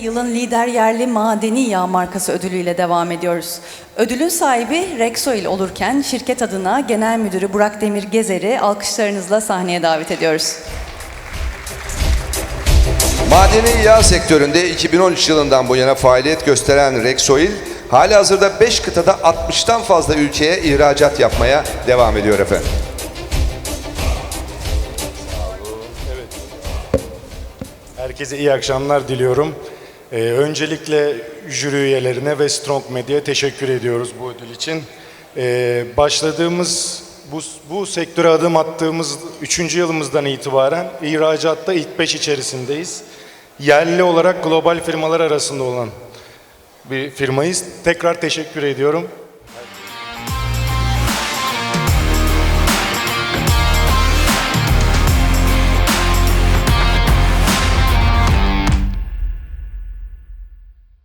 Yılın lider yerli madeni yağ markası ödülüyle devam ediyoruz. Ödülün sahibi Rexoil olurken şirket adına Genel Müdürü Burak Demir Gezer'i alkışlarınızla sahneye davet ediyoruz. Madeni yağ sektöründe 2013 yılından bu yana faaliyet gösteren Rexoil, hali hazırda 5 kıtada 60'tan fazla ülkeye ihracat yapmaya devam ediyor efendim. Herkese iyi akşamlar diliyorum. Ee, öncelikle jüri üyelerine ve Strong Medya'ya teşekkür ediyoruz bu ödül için. Ee, başladığımız, bu, bu sektöre adım attığımız 3. yılımızdan itibaren ihracatta ilk 5 içerisindeyiz. Yerli olarak global firmalar arasında olan bir firmayız. Tekrar teşekkür ediyorum.